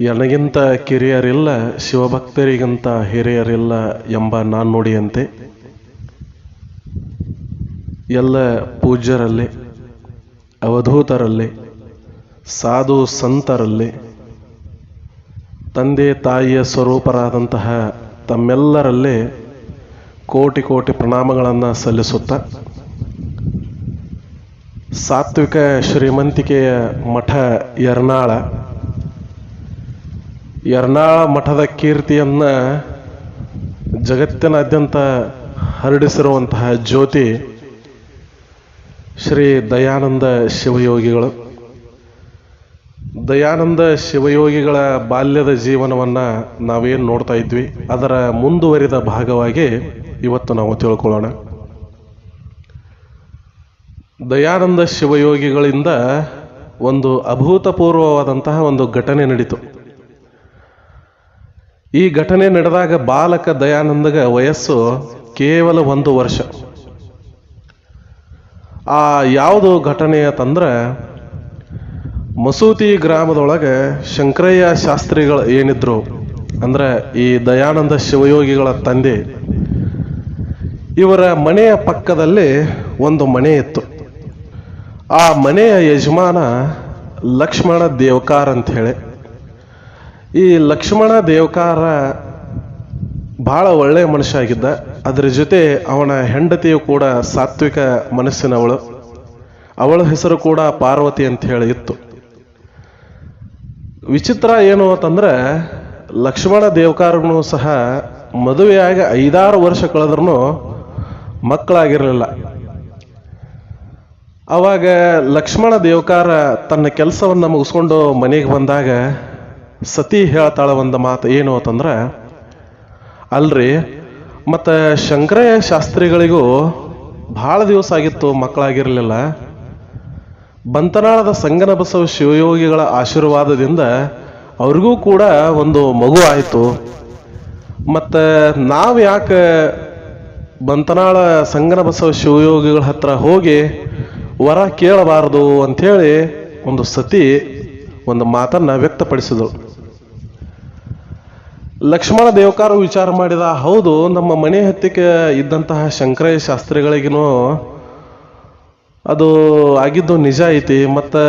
ನನಗಿಂತ ಕಿರಿಯರಿಲ್ಲ, ಶಿವಭಕ್ತರಿಗಿಂತ ಹಿರಿಯರಿಲ್ಲ ಎಂಬ ನಾಣ್ಣುಡಿಯಂತೆ ಎಲ್ಲ ಪೂಜ್ಯರಲ್ಲಿ, ಅವಧೂತರಲ್ಲಿ, ಸಾಧು ಸಂತರಲ್ಲಿ, ತಂದೆ ತಾಯಿಯ ಸ್ವರೂಪರಾದಂತಹ ತಮ್ಮೆಲ್ಲರಲ್ಲಿ ಕೋಟಿ ಕೋಟಿ ಪ್ರಣಾಮಗಳನ್ನು ಸಲ್ಲಿಸುತ್ತಾ, ಸಾತ್ವಿಕ ಶ್ರೀಮಂತಿಕೆಯ ಮಠ ಯರ್ನಾಳ ಯರ್ನಾಳ ಮಠದ ಕೀರ್ತಿಯನ್ನು ಜಗತ್ತಿನಾದ್ಯಂತ ಹರಡಿಸಿರುವಂತಹ ಜ್ಯೋತಿ ಶ್ರೀ ದಯಾನಂದ ಶಿವಯೋಗಿಗಳು. ದಯಾನಂದ ಶಿವಯೋಗಿಗಳ ಬಾಲ್ಯದ ಜೀವನವನ್ನು ನಾವೇನು ನೋಡ್ತಾ ಇದ್ವಿ, ಅದರ ಮುಂದುವರಿದ ಭಾಗವಾಗಿ ಇವತ್ತು ನಾವು ತಿಳ್ಕೊಳ್ಳೋಣ. ದಯಾನಂದ ಶಿವಯೋಗಿಗಳಿಂದ ಒಂದು ಅಭೂತಪೂರ್ವವಾದಂತಹ ಒಂದು ಘಟನೆ ನಡೀತು. ಈ ಘಟನೆ ನಡೆದಾಗ ಬಾಲಕ ದಯಾನಂದಗ ವಯಸ್ಸು ಕೇವಲ ಒಂದು ವರ್ಷ. ಆ ಯಾವುದು ಘಟನೆ ಅಂತಂದ್ರೆ ಮಸೂತಿ ಗ್ರಾಮದೊಳಗೆ ಶಂಕರಯ್ಯ ಶಾಸ್ತ್ರಿಗಳು ಏನಿದ್ರು, ಅಂದ್ರೆ ಈ ದಯಾನಂದ ಶಿವಯೋಗಿಗಳ ತಂದೆ, ಇವರ ಮನೆಯ ಪಕ್ಕದಲ್ಲಿ ಒಂದು ಮನೆ ಇತ್ತು. ಆ ಮನೆಯ ಯಜಮಾನ ಲಕ್ಷ್ಮಣ ದೇವಕಾರ್ ಅಂತ ಹೇಳಿ ಈ ಲಕ್ಷ್ಮಣ ದೇವಕಾರ ಬಹಳ ಒಳ್ಳೆಯ ಮನುಷ್ಯ ಆಗಿದ್ದ ಅದರ ಜೊತೆ ಅವನ ಹೆಂಡತಿಯು ಕೂಡ ಸಾತ್ವಿಕ ಮನಸ್ಸಿನವಳು. ಅವಳ ಹೆಸರು ಕೂಡ ಪಾರ್ವತಿ ಅಂತ ಹೇಳಿ ಇತ್ತು. ವಿಚಿತ್ರ ಏನು ಅಂತಂದ್ರೆ, ಲಕ್ಷ್ಮಣ ದೇವಕಾರನು ಸಹ ಮದುವೆಯಾಗಿ ಐದಾರು ವರ್ಷ ಕಳೆದ್ರೂ ಮಕ್ಕಳಾಗಿರಲಿಲ್ಲ. ಅವಾಗ ಲಕ್ಷ್ಮಣ ದೇವಕಾರ ತನ್ನ ಕೆಲಸವನ್ನು ಮುಗಿಸ್ಕೊಂಡು ಮನೆಗೆ ಬಂದಾಗ ಸತಿ ಹೇಳ್ತಾಳ ಒಂದು ಮಾತು ಏನು ಅಂತಂದ್ರೆ, ಅಲ್ರಿ, ಮತ್ತು ಶಂಕರಯ್ಯ ಶಾಸ್ತ್ರಿಗಳಿಗೂ ಭಾಳ ದಿವಸ ಆಗಿತ್ತು ಮಕ್ಕಳಾಗಿರಲಿಲ್ಲ. ಬಂತನಾಳದ ಸಂಗನ ಬಸವ ಶಿವಯೋಗಿಗಳ ಆಶೀರ್ವಾದದಿಂದ ಅವ್ರಿಗೂ ಕೂಡ ಒಂದು ಮಗು ಆಯಿತು. ಮತ್ತು ನಾವು ಯಾಕೆ ಬಂತನಾಳ ಸಂಗನ ಬಸವ ಶಿವಯೋಗಿಗಳ ಹತ್ರ ಹೋಗಿ ವರ ಕೇಳಬಾರದು ಅಂಥೇಳಿ ಒಂದು ಸತಿ ಒಂದು ಮಾತನ್ನು ವ್ಯಕ್ತಪಡಿಸಿದರು. ಲಕ್ಷ್ಮಣ ದೇವಕಾರ ವಿಚಾರ ಮಾಡಿದ, ಹೌದು, ನಮ್ಮ ಮನೆ ಹತ್ತಿಕ್ಕೆ ಇದ್ದಂತಹ ಶಂಕರಯ್ಯ ಶಾಸ್ತ್ರಿಗಳಿಗೂ ಅದು ಆಗಿದ್ದು ನಿಜ ಐತಿ, ಮತ್ತು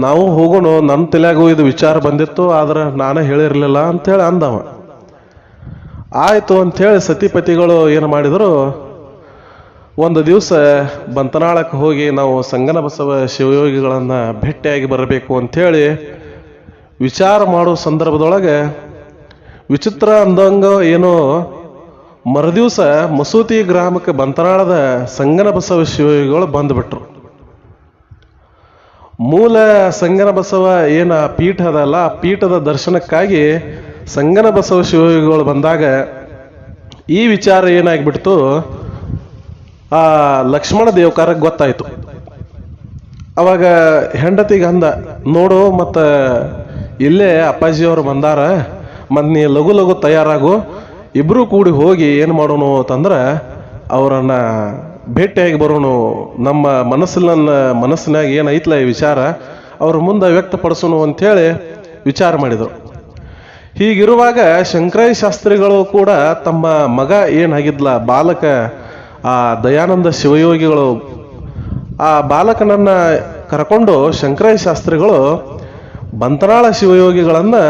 ನಾವು ಹೋಗೋಣ ನನ್ನ ತಲೆಯಾಗೂ ಇದು ವಿಚಾರ ಬಂದಿತ್ತು, ಆದ್ರೆ ನಾನೇ ಹೇಳಿರಲಿಲ್ಲ ಅಂಥೇಳಿ ಅಂದವ. ಆಯಿತು ಅಂಥೇಳಿ ಸತಿಪತಿಗಳು ಏನು ಮಾಡಿದರು, ಒಂದು ದಿವಸ ಬಂತನಾಳಕ್ಕೆ ಹೋಗಿ ನಾವು ಸಂಗನ ಬಸವ ಶಿವಯೋಗಿಗಳನ್ನು ಭೇಟಿಯಾಗಿ ಬರಬೇಕು ಅಂಥೇಳಿ ವಿಚಾರ ಮಾಡೋ ಸಂದರ್ಭದೊಳಗೆ ವಿಚಿತ್ರ ಅಂದಂಗ ಏನೋ ಮರುದಿವಸ ಮಸೂತಿ ಗ್ರಾಮಕ್ಕೆ ಬಂತರಾಳದ ಸಂಗನ ಬಸವ ಶಿವಗಳು ಬಂದ್ಬಿಟ್ರು. ಮೂಲ ಸಂಗನ ಬಸವ ಏನು ಆ ಪೀಠ ಅದಲ್ಲ, ಆ ಪೀಠದ ದರ್ಶನಕ್ಕಾಗಿ ಸಂಗನ ಬಸವ ಶಿವಗಳು ಬಂದಾಗ ಈ ವಿಚಾರ ಏನಾಗ್ಬಿಡ್ತು? ಆ ಲಕ್ಷ್ಮಣ ದೇವಕಾರಕ್ಕೆ ಗೊತ್ತಾಯ್ತು. ಅವಾಗ ಹೆಂಡತಿಗೆ ಅಂದ ನೋಡು ಮತ್ತು ಇಲ್ಲೇ ಅಪ್ಪಾಜಿಯವರು ಬಂದಾರ. ಮತ್ತು ನೀ ಲಘು ಲಘು ತಯಾರಾಗು ಇಬ್ಬರೂ ಕೂಡಿ ಹೋಗಿ ಏನು ಮಾಡೋಣ ಅಂತಂದ್ರೆ ಅವರನ್ನು ಭೇಟಿಯಾಗಿ ಬರೋಣ. ನಮ್ಮ ಮನಸ್ಸಿನ ಮನಸ್ಸಿನಾಗ ಏನೈತ್ಲ ಈ ವಿಚಾರ ಅವ್ರ ಮುಂದೆ ವ್ಯಕ್ತಪಡಿಸೋಣ ಅಂಥೇಳಿ ವಿಚಾರ ಮಾಡಿದರು. ಹೀಗಿರುವಾಗ ಶಂಕರೈ ಶಾಸ್ತ್ರಿಗಳು ಕೂಡ ತಮ್ಮ ಮಗ ಏನಾಗಿದ್ಲ ಬಾಲಕ, ಆ ದಯಾನಂದ ಶಿವಯೋಗಿಗಳು, ಆ ಬಾಲಕನನ್ನು ಕರ್ಕೊಂಡು ಶಂಕರೈ ಶಾಸ್ತ್ರಿಗಳು ಬಂತನಾಳ ಶಿವಯೋಗಿಗಳನ್ನು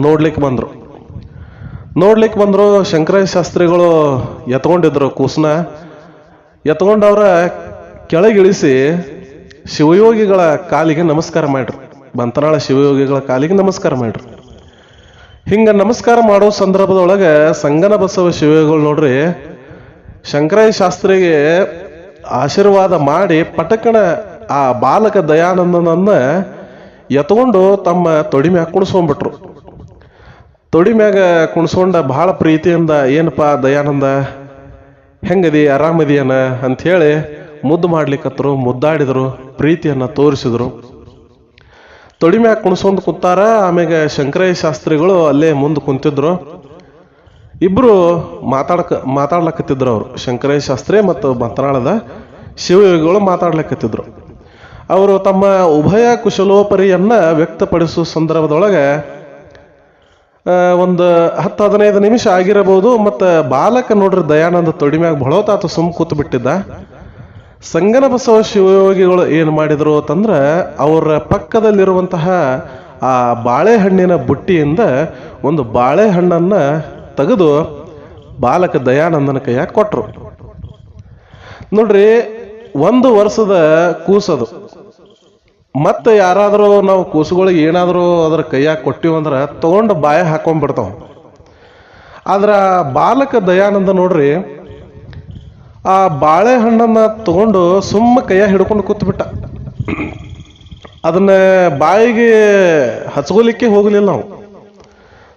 ನೋಡ್ಲಿಕ್ಕೆ ಬಂದರು. ನೋಡ್ಲಿಕ್ಕೆ ಬಂದರು ಶಂಕರ ಶಾಸ್ತ್ರಿಗಳು ಎತ್ಕೊಂಡಿದ್ರು ಕೂಸನ. ಎತ್ಕೊಂಡವ್ರ ಕೆಳಗಿಳಿಸಿ ಶಿವಯೋಗಿಗಳ ಕಾಲಿಗೆ ನಮಸ್ಕಾರ ಮಾಡ್ರಿ. ಬಂತನಾಳ ಶಿವಯೋಗಿಗಳ ಕಾಲಿಗೆ ನಮಸ್ಕಾರ ಮಾಡ್ರಿ. ಹಿಂಗೆ ನಮಸ್ಕಾರ ಮಾಡೋ ಸಂದರ್ಭದೊಳಗೆ ಸಂಗನ ಬಸವ ಶಿವಯೋಗಿಗಳು ನೋಡ್ರಿ ಶಂಕರಾಯ ಶಾಸ್ತ್ರಿಗೆ ಆಶೀರ್ವಾದ ಮಾಡಿ ಪಟಕಣ ಆ ಬಾಲಕ ದಯಾನಂದನನ್ನ ಎತ್ಕೊಂಡು ತಮ್ಮ ತೊಡಿಮೆ ಹಾಕೊಂಡ್ಸ್ಕೊಂಡ್ಬಿಟ್ರು ತೊಡಿ ಮ್ಯಾಗ ಕುಣಿಸ್ಕೊಂಡ ಭಾಳ ಪ್ರೀತಿಯಿಂದ, ಏನಪ್ಪ ದಯಾನಂದ, ಹೆಂಗದಿ, ಆರಾಮದಿಯನ? ಅಂಥೇಳಿ ಮುದ್ದು ಮಾಡ್ಲಿಕ್ಕತ್ರು ಮುದ್ದಾಡಿದ್ರು, ಪ್ರೀತಿಯನ್ನು ತೋರಿಸಿದ್ರು. ತೊಡಿ ಮ್ಯಾಗ ಕುಣ್ಸ್ಕೊಂಡು ಕೂತಾರ ಆಮ್ಯಾಗ ಶಂಕರಯ್ಯ ಶಾಸ್ತ್ರಿಗಳು ಅಲ್ಲೇ ಮುಂದೆ ಕುಂತಿದ್ರು. ಇಬ್ರು ಮಾತಾಡ್ಕ, ಮಾತಾಡ್ಲಕತ್ತಿದ್ರು ಅವರು ಶಂಕರಯ್ಯ ಶಾಸ್ತ್ರಿ ಮತ್ತು ಮಾತನಾಡದ ಶಿವಯೋಗಿಗಳು ಮಾತಾಡ್ಲಕತ್ತಿದ್ರು. ಅವರು ತಮ್ಮ ಉಭಯ ಕುಶಲೋಪರಿಯನ್ನ ವ್ಯಕ್ತಪಡಿಸುವ ಸಂದರ್ಭದೊಳಗೆ ಒಂದು ಹತ್ತು ಹದಿನೈದು ನಿಮಿಷ ಆಗಿರಬಹುದು, ಮತ್ತು ಬಾಲಕ ನೋಡ್ರಿ ದಯಾನಂದ ತೊಡಿಮ್ಯಾಗ ಬಹಳೋತಾತು ಸುಮ್ ಕೂತು ಬಿಟ್ಟಿದ್ದ ಸಂಗನ ಬಸವ ಶಿವಯೋಗಿಗಳು ಏನು ಮಾಡಿದರು ಅಂತಂದ್ರೆ, ಅವರ ಪಕ್ಕದಲ್ಲಿರುವಂತಹ ಆ ಬಾಳೆಹಣ್ಣಿನ ಬುಟ್ಟಿಯಿಂದ ಒಂದು ಬಾಳೆಹಣ್ಣನ್ನ ತೆಗೆದು ಬಾಲಕ ದಯಾನಂದನ ಕೈಯಾಗ ಕೊಟ್ಟರು ನೋಡ್ರಿ, ಒಂದು ವರ್ಷದ ಕೂಸದು. ಮತ್ತೆ ಯಾರಾದರೂ ನಾವು ಕೂಸುಗಳಿಗೆ ಏನಾದರೂ ಅದ್ರ ಕೈಯಾಗ ಕೊಟ್ಟಿವಿ ಅಂದ್ರೆ ತಗೊಂಡು ಬಾಯ ಹಾಕೊಂಡ್ಬಿಡ್ತಾವ ಆದ್ರೆ ಬಾಲಕ ದಯಾನಂದ ನೋಡ್ರಿ, ಆ ಬಾಳೆಹಣ್ಣನ್ನು ತಗೊಂಡು ಸುಮ್ಮ ಕೈಯಾಗ ಹಿಡ್ಕೊಂಡು ಕೂತ್ಬಿಟ್ಟ. ಅದನ್ನ ಬಾಯಿಗೆ ಹಚ್ಕೊಲಿಕ್ಕೆ ಹೋಗಲಿಲ್ಲ ನಾವು.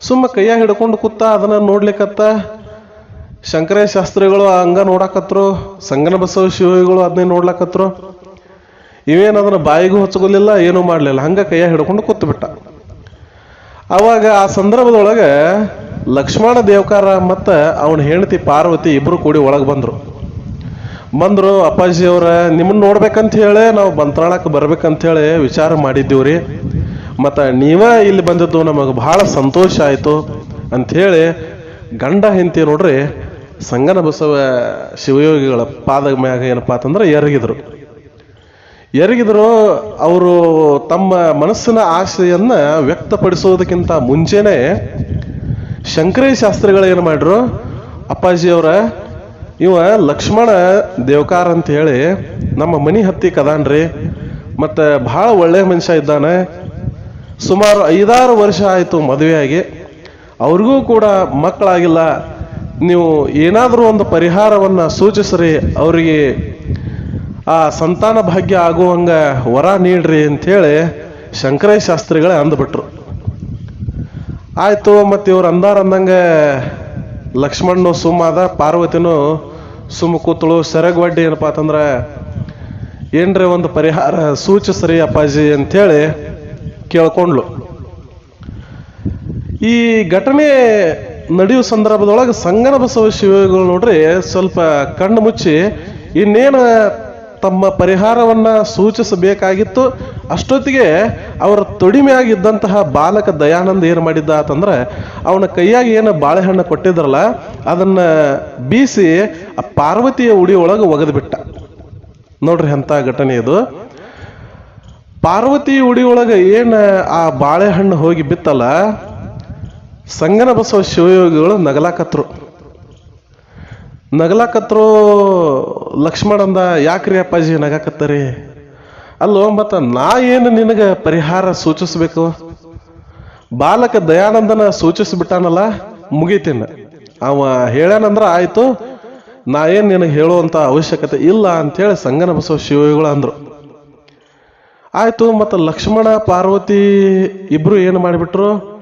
ಸುಮ್ಮ ಕೈಯಾಗ ಹಿಡ್ಕೊಂಡು ಕೂತ ಅದನ್ನ ನೋಡ್ಲಿಕ್ಕತ್ತ ಶಂಕರ ಶಾಸ್ತ್ರಿಗಳು ಹಂಗ ನೋಡಾಕತ್ರು ಸಂಗನ ಬಸವ ಶಿವಗಳು ಅದನ್ನೇ ನೋಡ್ಲಾಕತ್ರು. ಇವೇನು ಅದನ್ನು ಬಾಯಿಗೂ ಹಚ್ಕೊಲಿಲ್ಲ ಏನೂ ಮಾಡಲಿಲ್ಲ. ಹಂಗ ಕೈಯ ಹಿಡ್ಕೊಂಡು ಕೂತು ಬಿಟ್ಟ ಅವಾಗ ಆ ಸಂದರ್ಭದೊಳಗೆ ಲಕ್ಷ್ಮಣ ದೇವಕಾರ ಮತ್ತು ಅವನ ಹೆಂಡತಿ ಪಾರ್ವತಿ ಇಬ್ಬರು ಕೂಡಿ ಒಳಗೆ ಬಂದರು. ಬಂದರು, ಅಪ್ಪಾಜಿ ಅವ್ರ, ನಿಮ್ಮನ್ನ ನೋಡ್ಬೇಕಂತ ಹೇಳಿ, ನಾವು ಬಂತ್ರಾಳಕ್ಕೆ ಬರ್ಬೇಕಂತ ಹೇಳಿ ವಿಚಾರ ರೀ ಮತ್ತು ನೀವೇ ಇಲ್ಲಿ ಬಂದಿದ್ದು ನಮಗೆ ಬಹಳ ಸಂತೋಷ ಆಯಿತು ಅಂಥೇಳಿ ಗಂಡ ಹೆಂಡತಿ ನೋಡ್ರಿ ಸಂಗನ ಬಸವ ಶಿವಯೋಗಿಗಳ ಪಾದ ಮ್ಯಾಗ ಏನಪ್ಪಾ ಅಂತಂದ್ರೆ ಎರಗಿದ್ರು ಎರಗಿದ್ರು ಅವರು ತಮ್ಮ ಮನಸ್ಸಿನ ಆಶೆಯನ್ನ ವ್ಯಕ್ತಪಡಿಸೋದಕ್ಕಿಂತ ಮುಂಚೆನೆ ಶಂಕರೇ ಶಾಸ್ತ್ರಿಗಳು ಏನು ಮಾಡ್ರು, ಅಪ್ಪಾಜಿ ಅವರ, ಇವ ಲಕ್ಷ್ಮಣ ದೇವಕಾರ ಅಂತ ಹೇಳಿ ನಮ್ಮ ಮನಿ ಹತ್ತಿ ಕದಾನ್ರಿ, ಮತ್ತೆ ಬಹಳ ಒಳ್ಳೆಯ ಮನುಷ್ಯ ಇದ್ದಾನೆ, ಸುಮಾರು ಐದಾರು ವರ್ಷ ಆಯಿತು ಮದುವೆಯಾಗಿ ಅವ್ರಿಗೂ ಕೂಡ ಮಕ್ಕಳಾಗಿಲ್ಲ, ನೀವು ಏನಾದರೂ ಒಂದು ಪರಿಹಾರವನ್ನು ಸೂಚಿಸ್ರಿ, ಅವರಿಗೆ ಆ ಸಂತಾನ ಭಾಗ್ಯ ಆಗುವಂಗ ವರ ನೀಡ್ರಿ ಅಂಥೇಳಿ ಶಂಕರಯ್ಯ ಶಾಸ್ತ್ರಿಗಳೇ ಅಂದ್ಬಿಟ್ರು. ಆಯಿತು ಮತ್ತು ಇವ್ರು ಅಂದಾರ ಅಂದಂಗ ಲಕ್ಷ್ಮಣ್ಣು ಸುಮ್ಮಾದ ಪಾರ್ವತಿನೂ ಸುಮ್ಮ ಕೂತಳು. ಸೆರಗಡ್ಡಿ ಏನಪ್ಪ ಅಂತಂದ್ರೆ, ಏನ್ರಿ ಒಂದು ಪರಿಹಾರ ಸೂಚಿಸ್ರಿ ಅಪ್ಪಾಜಿ ಅಂಥೇಳಿ ಕೇಳ್ಕೊಂಡ್ಲು ಈ ಘಟನೆ ನಡೆಯುವ ಸಂದರ್ಭದೊಳಗೆ ಸಂಗನ ಬಸವ ಶಿವಗಳು ನೋಡ್ರಿ ಸ್ವಲ್ಪ ಕಣ್ಣು ಮುಚ್ಚಿ ಇನ್ನೇನು ತಮ್ಮ ಪರಿಹಾರವನ್ನ ಸೂಚಿಸಬೇಕಾಗಿತ್ತು. ಅಷ್ಟೊತ್ತಿಗೆ ಅವರ ತೊಡಿಮೆಯಾಗಿದ್ದಂತಹ ಬಾಲಕ ದಯಾನಂದ ಏನು ಮಾಡಿದ್ದ ಅಂತಂದ್ರೆ, ಅವನ ಕೈಯಾಗಿ ಏನು ಬಾಳೆಹಣ್ಣು ಕೊಟ್ಟಿದ್ರಲ್ಲ, ಅದನ್ನ ಬೀಸಿ ಆ ಪಾರ್ವತಿಯ ಉಡಿ ಒಳಗೆ ಒಗೆದು ಬಿಟ್ಟ ನೋಡ್ರಿ ಎಂಥ ಘಟನೆ ಇದು. ಪಾರ್ವತಿ ಉಡಿ ಒಳಗೆ ಏನು ಆ ಬಾಳೆಹಣ್ಣು ಹೋಗಿ ಬಿತ್ತಲ್ಲ ಸಂಗನ ಬಸವ ಶಿವಯೋಗಿಗಳು ನಗಲಾಕತ್ರು. ನಗಲಾಕತ್ರು ಲಕ್ಷ್ಮಣಂದ ಯಾಕ್ರಿ ಅಪ್ಪಾಜಿ ನಗಾಕತ್ತರಿ? ಅಲ್ಲೋ ಮತ್ತ, ನಾ ಏನು ನಿನಗೆ ಪರಿಹಾರ ಸೂಚಿಸ್ಬೇಕು? ಬಾಲಕ ದಯಾನಂದನ ಸೂಚಿಸ್ಬಿಟ್ಟಾನಲ್ಲ, ಮುಗೀತಿನ. ಅವ ಹೇಳ್ಯಾನಂದ್ರ, ಆಯ್ತು, ನಾ ಏನು ನಿನಗೆ ಹೇಳುವಂತ ಅವಶ್ಯಕತೆ ಇಲ್ಲ ಅಂತೇಳಿ ಸಂಗನ ಬಸವ ಶಿವಗಳು ಅಂದ್ರು. ಆಯ್ತು, ಮತ್ತು ಲಕ್ಷ್ಮಣ, ಪಾರ್ವತಿ ಇಬ್ರು ಏನು ಮಾಡಿಬಿಟ್ರು?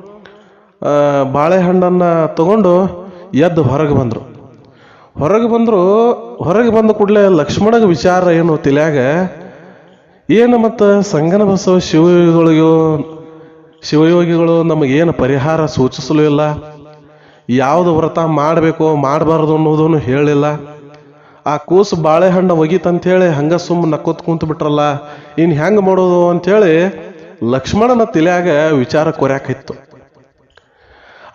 ಬಾಳೆಹಣ್ಣನ್ನು ಬಾಳೆಹಣ್ಣನ್ನ ತಗೊಂಡು ಎದ್ದು ಹೊರಗೆ ಬಂದರು. ಹೊರಗೆ ಬಂದರು, ಹೊರಗೆ ಬಂದ ಕೂಡಲೇ ಲಕ್ಷ್ಮಣಗ ವಿಚಾರ ಏನು ತಿಳಿಯಾಗ, ಏನು ಮತ್ತು ಸಂಗನ ಬಸವ ಶಿವಯೋಗಿಗಳಿಗೂ, ಶಿವಯೋಗಿಗಳು ನಮಗೇನು ಪರಿಹಾರ ಸೂಚಿಸಲು ಇಲ್ಲ. ಯಾವುದು ವ್ರತ ಮಾಡಬೇಕು ಮಾಡಬಾರ್ದು ಅನ್ನೋದನ್ನು ಹೇಳಿಲ್ಲ. ಆ ಕೂಸು ಬಾಳೆಹಣ್ಣು ಒಗಿತಂತೇಳಿ ಹಂಗ ಸುಮ್ಮ ನಕ್ಕೊತ್ ಕುಂತು ಬಿಟ್ರಲ್ಲ ಇನ್ನು ಹೆಂಗೆ ಮಾಡೋದು ಅಂಥೇಳಿ ಲಕ್ಷ್ಮಣನ ತಲೆಯಾಗ ವಿಚಾರ ಕೊರ್ಯಾಕಿತ್ತು.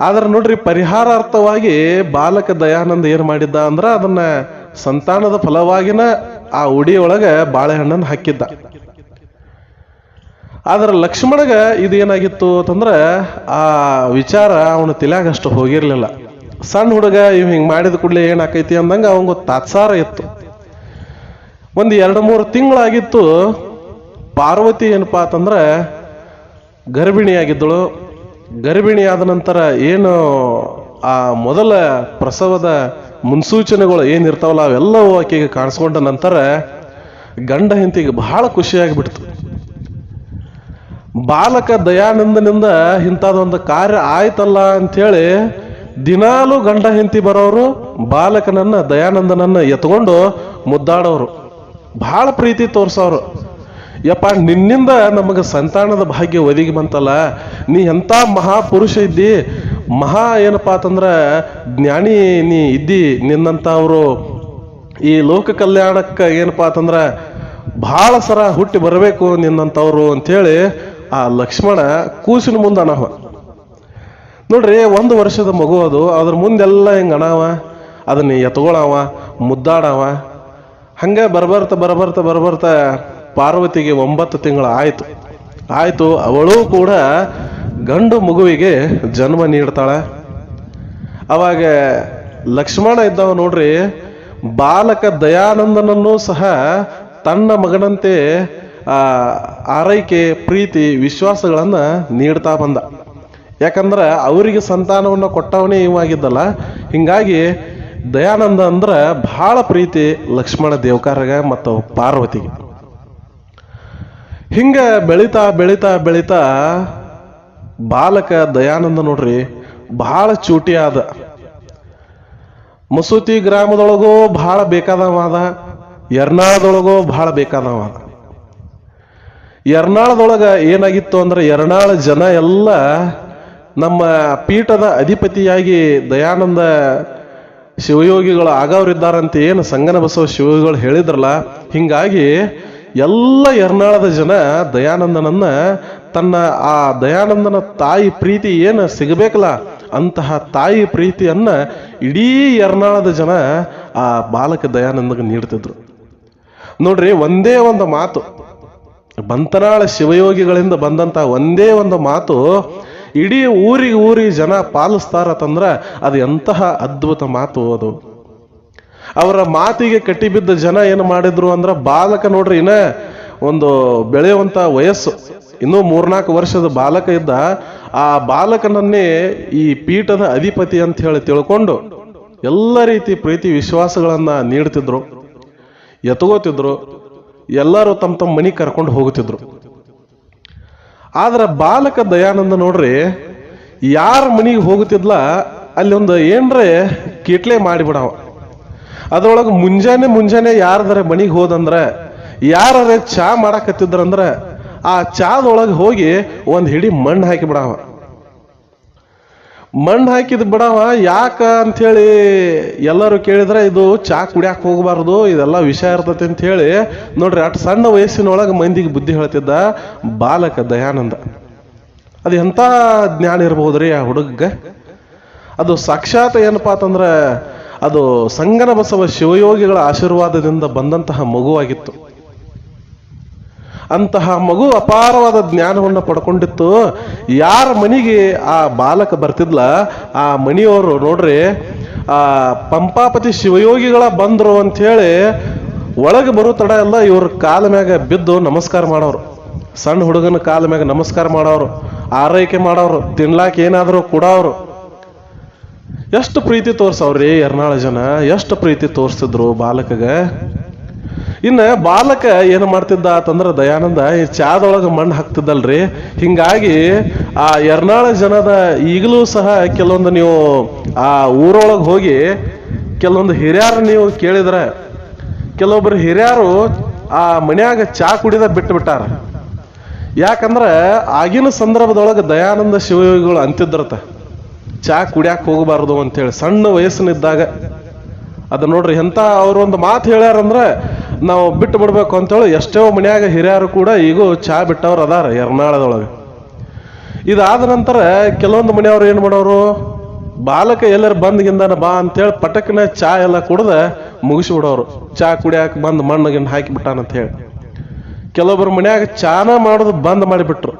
ಆದ್ರೆ ನೋಡ್ರಿ ಪರಿಹಾರಾರ್ಥವಾಗಿ ಬಾಲಕ ದಯಾನಂದ ಏನು ಮಾಡಿದ್ದ ಅಂದ್ರೆ ಅದನ್ನ ಸಂತಾನದ ಫಲವಾಗಿನ ಆ ಉಡಿಯೊಳಗೆ ಬಾಳೆಹಣ್ಣನ್ನು ಹಾಕಿದ್ದ. ಆದ್ರೆ ಲಕ್ಷ್ಮಣಗ ಇದೇನಾಗಿತ್ತು ಅಂತಂದ್ರೆ ಆ ವಿಚಾರ ಅವನು ಅಷ್ಟು ಹೋಗಿರ್ಲಿಲ್ಲ. ಸಣ್ಣ ಹುಡುಗ ಇವ್ ಹಿಂಗ್ ಮಾಡಿದ ಕೂಡಲೇ ಏನಾಕೈತಿ ಅಂದಂಗ ಅವಂಗ ತಾತ್ಸಾರ ಇತ್ತು. ಒಂದು ಎರಡು ಮೂರು ತಿಂಗಳಾಗಿತ್ತು ಪಾರ್ವತಿ ಏನಪ್ಪಾ ಅಂತಂದ್ರೆ ಗರ್ಭಿಣಿಯಾಗಿದ್ದಳು. ಗರ್ಭಿಣಿ ಆದ ನಂತರ ಏನು ಆ ಮೊದಲ ಪ್ರಸವದ ಮುನ್ಸೂಚನೆಗಳು ಏನಿರ್ತಾವಲ್ಲ, ಅವೆಲ್ಲವೂ ಆಕೆಗೆ ಕಾಣಿಸ್ಕೊಂಡ ನಂತರ ಗಂಡ ಹೆಂತಿಗೆ ಬಹಳ ಖುಷಿಯಾಗಿಬಿಡ್ತು. ಬಾಲಕ ದಯಾನಂದನಿಂದ ಇಂಥದೊಂದು ಕಾರ್ಯ ಆಯ್ತಲ್ಲ ಅಂಥೇಳಿ ದಿನಾಲು ಗಂಡ ಹೆಂಡತಿ ಬರೋರು ಬಾಲಕನನ್ನ, ದಯಾನಂದನನ್ನ ಎತ್ಕೊಂಡು ಮುದ್ದಾಡೋರು. ಬಹಳ ಪ್ರೀತಿ ತೋರ್ಸೋರು. ಯಪ್ಪ, ನಿನ್ನಿಂದ ನಮಗೆ ಸಂತಾನದ ಭಾಗ್ಯ ಒದಗಿ ಬಂತಲ್ಲ, ನೀ ಎಂಥ ಮಹಾಪುರುಷ ಇದ್ದಿ? ಮಹಾ ಏನಪ್ಪ ಅಂತಂದ್ರೆ, ಜ್ಞಾನಿ ನೀ ಇದ್ದಿ ನಿನ್ನಂಥವರು. ಈ ಲೋಕ ಕಲ್ಯಾಣಕ್ಕೆ ಏನಪ್ಪ ಅಂತಂದ್ರೆ, ಭಾಳ ಸರ ಹುಟ್ಟಿ ಬರಬೇಕು ನಿನ್ನಂಥವ್ರು ಅಂಥೇಳಿ ಆ ಲಕ್ಷ್ಮಣ ಕೂಸಿನ ಮುಂದೆ ಅಣವ ನೋಡ್ರಿ, ಒಂದು ವರ್ಷದ ಮಗು ಅದು, ಅದ್ರ ಮುಂದೆಲ್ಲ ಹಿಂಗೆ ಅಣಾವ ಅದನ್ನ ಎತ್ಕೊಳವ, ಮುದ್ದಾಡವ. ಹಂಗೆ ಬರಬರ್ತ ಬರಬರ್ತ ಬರಬರ್ತ ಪಾರ್ವತಿಗೆ ಒಂಬತ್ತು ತಿಂಗಳು ಆಯಿತು. ಆಯಿತು, ಅವಳು ಕೂಡ ಗಂಡು ಮಗುವಿಗೆ ಜನ್ಮ ನೀಡ್ತಾಳೆ. ಅವಾಗ ಲಕ್ಷ್ಮಣ ಇದ್ದವ ನೋಡ್ರಿ, ಬಾಲಕ ದಯಾನಂದನನ್ನು ಸಹ ತನ್ನ ಮಗನಂತೆ ಆರೈಕೆ, ಪ್ರೀತಿ, ವಿಶ್ವಾಸಗಳನ್ನು ನೀಡ್ತಾ ಬಂದ. ಯಾಕಂದ್ರೆ ಅವರಿಗೆ ಸಂತಾನವನ್ನು ಕೊಟ್ಟವನೇ ಇವಾಗಿದ್ದಲ್ಲ ಹಿಂಗಾಗಿ ದಯಾನಂದ ಅಂದ್ರೆ ಬಹಳ ಪ್ರೀತಿ ಲಕ್ಷ್ಮಣ ದೇವಕಾರಗ ಮತ್ತು ಪಾರ್ವತಿಗೆ. ಹಿಂಗ ಬೆಳಿತಾ ಬೆಳಿತಾ ಬೆಳಿತಾ ಬಾಲಕ ದಯಾನಂದ ನೋಡ್ರಿ ಬಹಳ ಚೂಟಿ ಆದ. ಮಸೂತಿ ಗ್ರಾಮದೊಳಗೂ ಬಹಳ ಬೇಕಾದವಾದ ಎರ್ನಾಳದೊಳಗೂ ಬಹಳ ಬೇಕಾದವಾದ ಎರ್ನಾಳದೊಳಗ ಏನಾಗಿತ್ತು ಅಂದ್ರೆ ಎರ್ನಾಳ ಜನ ಎಲ್ಲ ನಮ್ಮ ಪೀಠದ ಅಧಿಪತಿಯಾಗಿ ದಯಾನಂದ ಶಿವಯೋಗಿಗಳು ಆಗವರಿದ್ದಾರಂತೆ ಏನು ಸಂಗನ ಬಸವ ಶಿವಯೋಗಿಗಳು ಹೇಳಿದ್ರಲ್ಲ, ಹಿಂಗಾಗಿ ಎಲ್ಲ ಎರ್ನಾಳದ ಜನ ದಯಾನಂದನನ್ನ ತನ್ನ ಆ ದಯಾನಂದನ ತಾಯಿ ಪ್ರೀತಿ ಏನು ಸಿಗಬೇಕಲ್ಲ ಅಂತಹ ತಾಯಿ ಪ್ರೀತಿಯನ್ನ ಇಡೀ ಎರ್ನಾಳದ ಜನ ಆ ಬಾಲಕ ದಯಾನಂದಗೆ ನೀಡ್ತಿದ್ರು. ನೋಡ್ರಿ ಒಂದೇ ಒಂದು ಮಾತು, ಬಂತನಾಳ ಶಿವಯೋಗಿಗಳಿಂದ ಬಂದಂತ ಒಂದೇ ಒಂದು ಮಾತು, ಇಡೀ ಊರಿಗೆ ಊರಿಗೆ ಜನ ಪಾಲಿಸ್ತಾರತಂದ್ರ ಅದು ಎಂತಹ ಅದ್ಭುತ ಮಾತು ಅದು. ಅವರ ಮಾತಿಗೆ ಕಟ್ಟಿಬಿದ್ದ ಜನ ಏನು ಮಾಡಿದ್ರು ಅಂದ್ರೆ ಬಾಲಕ ನೋಡ್ರಿ ಇನ್ನ ಒಂದು ಬೆಳೆಯುವಂತ ವಯಸ್ಸು. ಇನ್ನೂ ಮೂರ್ನಾಲ್ಕು ವರ್ಷದ ಬಾಲಕ ಇದ್ದ ಆ ಬಾಲಕನನ್ನೇ ಈ ಪೀಠದ ಅಧಿಪತಿ ಅಂತ ಹೇಳಿ ತಿಳ್ಕೊಂಡು ಎಲ್ಲ ರೀತಿ ಪ್ರೀತಿ ವಿಶ್ವಾಸಗಳನ್ನ ನೀಡ್ತಿದ್ರು. ಎತ್ಕೋತಿದ್ರು. ಎಲ್ಲರೂ ತಮ್ಮ ತಮ್ಮ ಮನಿ ಕರ್ಕೊಂಡು ಹೋಗುತ್ತಿದ್ರು. ಆದ್ರೆ ಬಾಲಕ ದಯಾನಂದ ನೋಡ್ರಿ ಯಾರ ಮನಿಗೆ ಹೋಗುತ್ತಿದ್ಲ ಅಲ್ಲಿ ಒಂದು ಏನ್ರೆ ಕಿಟ್ಲೆ ಮಾಡಿಬಿಡವ. ಅದ್ರೊಳಗೆ ಮುಂಜಾನೆ ಮುಂಜಾನೆ ಯಾರದರ ಮನೆಗೆ ಹೋದಂದ್ರೆ ಯಾರೇ ಚಾ ಮಾಡಕತ್ತಿದ್ರಂದ್ರೆ, ಆ ಚಾದೊಳಗೆ ಹೋಗಿ ಒಂದು ಹಿಡಿ ಮಣ್ಣು ಹಾಕಿ ಬಿಡವ. ಮಣ್ಣು ಹಾಕಿದ ಬಿಡವ, ಯಾಕ ಅಂಥೇಳಿ ಎಲ್ಲರೂ ಕೇಳಿದ್ರೆ ಇದು ಚಾ ಕುಡಿಯಾಕ ಹೋಗಬಾರ್ದು, ಇದೆಲ್ಲ ವಿಷ ಇರ್ತೈತಿ ಅಂತ ಹೇಳಿ ನೋಡ್ರಿ ಅಟ್ ಸಣ್ಣ ವಯಸ್ಸಿನೊಳಗೆ ಮಂದಿಗೆ ಬುದ್ಧಿ ಹೇಳ್ತಿದ್ದ ಬಾಲಕ ದಯಾನಂದ. ಅದು ಎಂಥ ಜ್ಞಾನ ಇರಬಹುದ್ರಿ ಆ ಹುಡುಗ ಅದು ಸಾಕ್ಷಾತ್ ಏನಪ್ಪಾ ಅಂತಂದ್ರ ಅದು ಸಂಗನ ಬಸವ ಶಿವಯೋಗಿಗಳ ಆಶೀರ್ವಾದದಿಂದ ಬಂದಂತಹ ಮಗುವಾಗಿತ್ತು. ಅಂತಹ ಮಗು ಅಪಾರವಾದ ಜ್ಞಾನವನ್ನು ಪಡ್ಕೊಂಡಿತ್ತು. ಯಾರ ಮನೆಗೆ ಆ ಬಾಲಕ ಬರ್ತಿದ್ಲ, ಆ ಮನೆಯವರು ನೋಡ್ರಿ, ಆ ಪಂಪಾಪತಿ ಶಿವಯೋಗಿಗಳ ಬಂದ್ರು ಅಂಥೇಳಿ ಒಳಗೆ ಬರೋ ತಡ ಎಲ್ಲ ಇವ್ರ ಕಾಲ ಮ್ಯಾಗ ಬಿದ್ದು ನಮಸ್ಕಾರ ಮಾಡೋರು. ಸಣ್ಣ ಹುಡುಗನ ಕಾಲ ಮ್ಯಾಗ ನಮಸ್ಕಾರ ಮಾಡೋರು. ಆರೈಕೆ ಮಾಡೋರು. ತಿನ್ಲಾಕ ಏನಾದರೂ ಕೊಡೋರು. ಎಷ್ಟು ಪ್ರೀತಿ ತೋರ್ಸವ್ರಿ ಎರ್ನಾಳ ಜನ? ಎಷ್ಟು ಪ್ರೀತಿ ತೋರಿಸ್ತಿದ್ರು ಬಾಲಕಗ? ಇನ್ನು ಬಾಲಕ ಏನು ಮಾಡ್ತಿದ್ದ ಅಂತಂದ್ರ ದಯಾನಂದ, ಈ ಚಾದೊಳಗೆ ಮಣ್ಣು ಹಾಕ್ತಿದ್ದಲ್ರಿ. ಹಿಂಗಾಗಿ ಆ ಎರ್ನಾಳ ಜನದ ಈಗಲೂ ಸಹ ಕೆಲವೊಂದು ನೀವು ಆ ಊರೊಳಗೆ ಹೋಗಿ ಕೆಲವೊಂದು ಹಿರಿಯರು ನೀವು ಕೇಳಿದ್ರೆ. ಕೆಲವೊಬ್ಬರು ಹಿರಿಯರು ಆ ಮನ್ಯಾಗ ಚಾ ಕುಡಿದ ಬಿಟ್ಟು ಬಿಟ್ಟಾರ ಯಾಕಂದ್ರ ಆಗಿನ ಸಂದರ್ಭದೊಳಗೆ ದಯಾನಂದ ಶಿವಯೋಗಿಗಳು ಅಂತಿದ್ರತ. ಚಾ ಕುಡಿಯಾಕ ಹೋಗಬಾರ್ದು ಅಂತೇಳಿ ಸಣ್ಣ ವಯಸ್ಸಿನಿದ್ದಾಗ ಅದು ನೋಡ್ರಿ ಎಂತ ಅವ್ರೊಂದು ಮಾತು ಹೇಳ್ಯಾರಂದ್ರೆ ನಾವು ಬಿಟ್ಟು ಬಿಡ್ಬೇಕು ಅಂತೇಳಿ ಎಷ್ಟೋ ಮನ್ಯಾಗ ಹಿರಿಯರು ಕೂಡ ಈಗೂ ಚಾ ಬಿಟ್ಟವ್ರು ಅದಾರ ಎರ್ನಾಳದೊಳಗೆ. ಇದಾದ ನಂತರ ಕೆಲವೊಂದು ಮನೆಯವ್ರು ಏನು ಮಾಡೋರು, ಬಾಲಕ ಎಲ್ಲರ ಬಂದ್ಗಿಂದಾನ ಬಾ ಅಂತೇಳಿ ಪಟಕ್ನ ಚಾ ಎಲ್ಲ ಕುಡ್ದ ಮುಗಿಸ್ಬಿಡೋರು ಚಾ ಕುಡಿಯಾಕ ಬಂದು ಮಣ್ಣು ಗಿಣ್ಣು ಹಾಕಿ ಬಿಟ್ಟಾನಂತ ಹೇಳಿ. ಕೆಲವೊಬ್ಬರು ಮನ್ಯಾಗ ಚಾನ ಮಾಡೋದು ಬಂದ್ ಮಾಡಿಬಿಟ್ರು.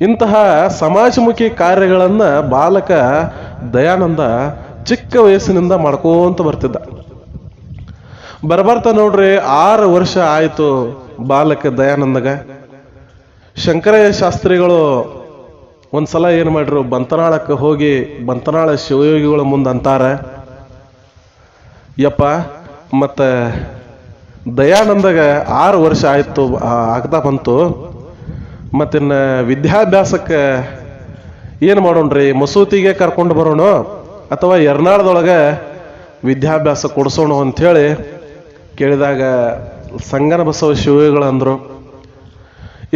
ಇಂತಹ ಸಮಾಜಮುಖಿ ಕಾರ್ಯಗಳನ್ನ ಬಾಲಕ ದಯಾನಂದ ಚಿಕ್ಕ ವಯಸ್ಸಿನಿಂದ ಮಾಡ್ಕೋಂತ ಬರ್ತಿದ್ದ. ಬರ್ಬರ್ತಾ ನೋಡ್ರಿ ಆರು ವರ್ಷ ಆಯಿತು ಬಾಲಕ ದಯಾನಂದಗ. ಶಂಕರಯ್ಯ ಶಾಸ್ತ್ರಿಗಳು ಒಂದ್ಸಲ ಏನು ಮಾಡ್ರು ಬಂತನಾಳಕ್ಕೆ ಹೋಗಿ ಬಂತನಾಳ ಶಿವಯೋಗಿಗಳ ಮುಂದೆ ಅಂತಾರೆ. ಯಪ್ಪ, ಮತ್ತ ದಯಾನಂದಗ ಆರು ವರ್ಷ ಆಯಿತು ಆಗ್ತಾ ಬಂತು. ಮತ್ತಿನ್ನ ವಿದ್ಯಾಭ್ಯಾಸಕ್ಕೆ ಏನು ಮಾಡೋಣ್ರಿ? ಮಸೂತಿಗೆ ಕರ್ಕೊಂಡು ಬರೋಣ? ಅಥವಾ ಎರ್ನಾಳದೊಳಗೆ ವಿದ್ಯಾಭ್ಯಾಸ ಕೊಡಿಸೋಣ ಅಂಥೇಳಿ ಕೇಳಿದಾಗ ಸಂಗನ ಬಸವ ಶಿವಗಳು ಅಂದರು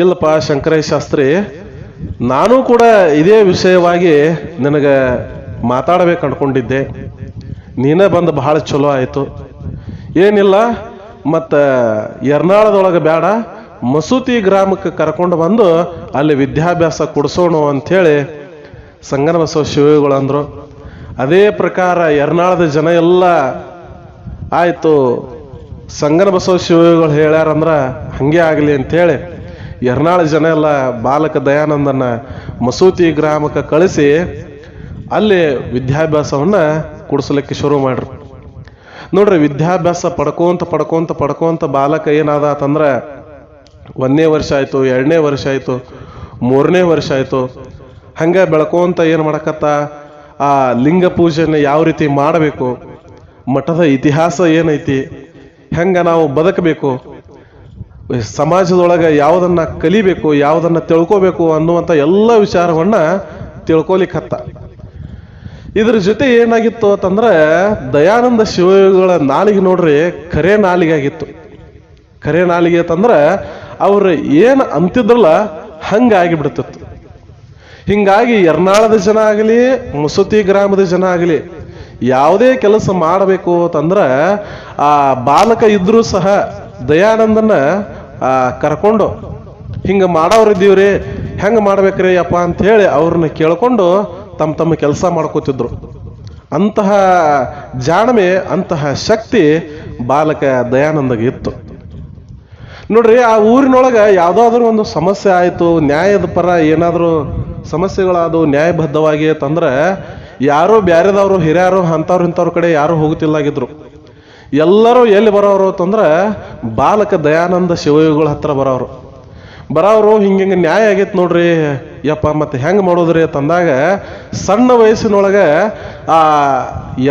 ಇಲ್ಲಪ್ಪ ಶಂಕರೇಶ ಶಾಸ್ತ್ರಿ, ನಾನು ಕೂಡ ಇದೇ ವಿಷಯವಾಗಿ ನಿನಗೆ ಮಾತಾಡಬೇಕು ಅಂದ್ಕೊಂಡಿದ್ದೆ ನೀನೇ ಬಂದು ಬಹಳ ಚಲೋ ಆಯಿತು. ಏನಿಲ್ಲ, ಮತ್ತು ಎರ್ನಾಳದೊಳಗೆ ಬೇಡ ಮಸೂತಿ ಗ್ರಾಮಕ್ಕೆ ಕರ್ಕೊಂಡು ಬಂದು ಅಲ್ಲಿ ವಿದ್ಯಾಭ್ಯಾಸ ಕೊಡಿಸೋಣ ಅಂಥೇಳಿ ಸಂಗನಬಸವ ಶಿವಗಳು ಅಂದರು. ಅದೇ ಪ್ರಕಾರ ಎರ್ನಾಳದ ಜನ ಎಲ್ಲ ಆಯಿತು ಸಂಗನ ಬಸವ ಶಿವಗಳು ಹೇಳ್ಯಾರಂದ್ರೆ ಹಂಗೆ ಆಗಲಿ ಅಂಥೇಳಿ ಎರ್ನಾಳ ಜನ ಎಲ್ಲ ಬಾಲಕ ದಯಾನಂದನ ಮಸೂತಿ ಗ್ರಾಮಕ್ಕೆ ಕಳಿಸಿ ಅಲ್ಲಿ ವಿದ್ಯಾಭ್ಯಾಸವನ್ನು ಕೊಡಿಸ್ಲಿಕ್ಕೆ ಶುರು ಮಾಡ್ರು. ನೋಡ್ರಿ, ವಿದ್ಯಾಭ್ಯಾಸ ಪಡ್ಕೊಂತ ಪಡ್ಕೊಂತ ಪಡ್ಕೊಂತ ಬಾಲಕ ಏನಾದ ಅಂತಂದ್ರೆ ಒಂದನೇ ವರ್ಷ ಆಯಿತು, ಎರಡನೇ ವರ್ಷ ಆಯಿತು, ಮೂರನೇ ವರ್ಷ ಆಯಿತು. ಹಂಗೆ ಬೆಳಕೋಂತ ಏನು ಮಾಡಕತ್ತ? ಆ ಲಿಂಗ ಪೂಜೆನ ಯಾವ ರೀತಿ ಮಾಡಬೇಕು? ಮಠದ ಇತಿಹಾಸ ಏನೈತಿ? ಹೆಂಗ ನಾವು ಬದುಕಬೇಕು? ಸಮಾಜದೊಳಗೆ ಯಾವುದನ್ನು ಕಲಿಬೇಕು, ಯಾವುದನ್ನು ತಿಳ್ಕೋಬೇಕು ಅನ್ನುವಂಥ ಎಲ್ಲ ವಿಚಾರವನ್ನ ತಿಳ್ಕೊಲಿಕ್ಕತ್ತ. ಇದ್ರ ಜೊತೆ ಏನಾಗಿತ್ತು ಅಂತಂದ್ರೆ, ದಯಾನಂದ ಶಿವಗಳ ನಾಲಿಗೆ ನೋಡ್ರಿ, ಕರೆ ನಾಲಿಗೆ ಆಗಿತ್ತು. ಕರೆ ನಾಲಿಗೆ ಅಂತಂದ್ರೆ ಅವ್ರು ಏನು ಅಂತಿದ್ರಲ್ಲ, ಹಂಗಾಗಿ ಬಿಡ್ತಿತ್ತು. ಹಿಂಗಾಗಿ ಎರ್ನಾಳದ ಜನ ಆಗಲಿ, ಮುಸುತಿ ಗ್ರಾಮದ ಜನ ಆಗಲಿ, ಯಾವುದೇ ಕೆಲಸ ಮಾಡಬೇಕು ಅಂತಂದ್ರೆ, ಆ ಬಾಲಕ ಇದ್ರೂ ಸಹ ದಯಾನಂದನ ಕರ್ಕೊಂಡು, ಹಿಂಗ ಮಾಡೋರಿದ್ದೀವ್ರಿ ಹೆಂಗ ಮಾಡ್ಬೇಕ್ರಿ ಅಪ್ಪ ಅಂತ ಹೇಳಿ ಅವ್ರನ್ನ ಕೇಳ್ಕೊಂಡು ತಮ್ಮ ತಮ್ಮ ಕೆಲಸ ಮಾಡ್ಕೋತಿದ್ರು. ಅಂತಹ ಜಾಣ್ಮೆ, ಅಂತಹ ಶಕ್ತಿ ಬಾಲಕ ದಯಾನಂದಗೆ ಇತ್ತು. ನೋಡ್ರಿ, ಆ ಊರಿನೊಳಗೆ ಯಾವುದಾದ್ರೂ ಒಂದು ಸಮಸ್ಯೆ ಆಯಿತು, ನ್ಯಾಯದ ಪರ ಏನಾದರೂ ಸಮಸ್ಯೆಗಳಾದವು ನ್ಯಾಯಬದ್ಧವಾಗಿ ಅಂತಂದ್ರೆ ಯಾರೋ ಬ್ಯಾರೆದವರು, ಹಿರಿಯರು, ಅಂಥವ್ರು, ಇಂಥವ್ರ ಕಡೆ ಯಾರು ಹೋಗುತ್ತಿಲ್ಲಾಗಿದ್ರು. ಎಲ್ಲರೂ ಎಲ್ಲಿ ಬರೋರು ಅಂತಂದ್ರೆ ಬಾಲಕ ದಯಾನಂದ ಶಿವಯುಗಳ ಹತ್ರ ಬರೋರು. ಬರೋರು ಹಿಂಗೆ ಹಿಂಗೆ ನ್ಯಾಯ ಆಗೈತೆ ನೋಡ್ರಿ, ಯಪ್ಪ, ಮತ್ತೆ ಹೆಂಗೆ ಮಾಡೋದ್ರಿ ಅಂತಂದಾಗ ಸಣ್ಣ ವಯಸ್ಸಿನೊಳಗೆ ಆ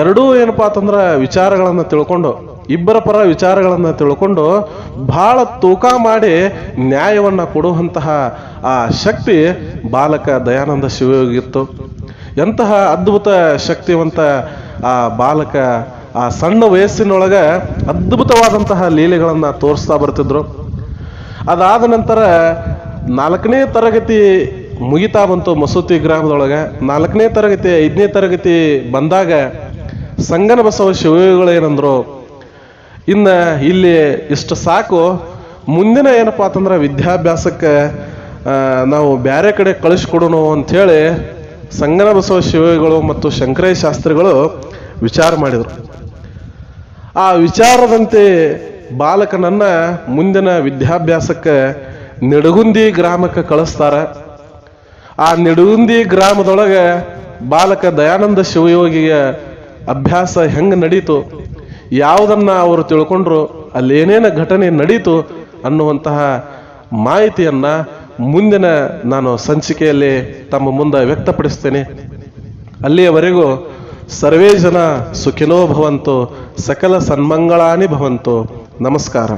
ಎರಡೂ ಏನಪ್ಪಾ ಅಂತಂದ್ರೆ ವಿಚಾರಗಳನ್ನು ತಿಳ್ಕೊಂಡು ಇಬ್ಬರ ಪರ ವಿಚಾರಗಳನ್ನು ತಿಳ್ಕೊಂಡು ಬಹಳ ತೂಕ ಮಾಡಿ ನ್ಯಾಯವನ್ನು ಕೊಡುವಂತಹ ಆ ಶಕ್ತಿ ಬಾಲಕ ದಯಾನಂದ ಶಿವಯೋಗಿತ್ತು ಎಂತಹ ಅದ್ಭುತ ಶಕ್ತಿವಂತ ಆ ಬಾಲಕ ಆ ಸಣ್ಣ ವಯಸ್ಸಿನೊಳಗೆ ಅದ್ಭುತವಾದಂತಹ ಲೀಲೆಗಳನ್ನು ತೋರಿಸ್ತಾ ಬರ್ತಿದ್ರು. ಅದಾದ ನಂತರ ನಾಲ್ಕನೇ ತರಗತಿ ಮುಗಿತಾ ಬಂತು ಮಸೂತಿ ಗ್ರಾಮದೊಳಗೆ. ನಾಲ್ಕನೇ ತರಗತಿ, ಐದನೇ ತರಗತಿ ಬಂದಾಗ ಸಂಗನ ಬಸವ ಶಿವಗಳು ಏನಂದ್ರು ಇನ್ನು ಇಲ್ಲಿ ಇಷ್ಟು ಸಾಕು. ಮುಂದಿನ ಏನಪ್ಪ ಅಂತಂದ್ರೆ ವಿದ್ಯಾಭ್ಯಾಸಕ್ಕೆ ನಾವು ಬೇರೆ ಕಡೆ ಕಳಿಸ್ಕೊಡೋಣ ಅಂಥೇಳಿ ಸಂಗನ ಬಸವ ಶಿವಗಳು ಮತ್ತು ಶಂಕರೇ ಶಾಸ್ತ್ರಿಗಳು ವಿಚಾರ ಮಾಡಿದರು. ಆ ವಿಚಾರದಂತೆ ಬಾಲಕನನ್ನ ಮುಂದಿನ ವಿದ್ಯಾಭ್ಯಾಸಕ್ಕೆ ನಿಡಗುಂದಿ ಗ್ರಾಮಕ್ಕೆ ಕಳಿಸ್ತಾರ. ಆ ನಿಡಗುಂದಿ ಗ್ರಾಮದೊಳಗೆ ಬಾಲಕ ದಯಾನಂದ ಶಿವಯೋಗಿಯ ಅಭ್ಯಾಸ ಹೆಂಗೆ ನಡೀತು? ಯಾವುದನ್ನ ಅವರು ತಿಳ್ಕೊಂಡ್ರು ಅಲ್ಲೇನೇನ ಘಟನೆ ನಡೀತು ಅನ್ನುವಂತಹ ಮಾಹಿತಿಯನ್ನ ಮುಂದಿನ ನಾನು ಸಂಚಿಕೆಯಲ್ಲಿ ತಮ್ಮ ಮುಂದೆ ವ್ಯಕ್ತಪಡಿಸ್ತೇನೆ. ಅಲ್ಲಿಯವರೆಗೂ ಸರ್ವೇ ಜನ ಸುಖಿನೋ ಭವಂತು, ಸಕಲ ಸನ್ಮಂಗಳಾನಿ ಭವಂತು. ನಮಸ್ಕಾರ.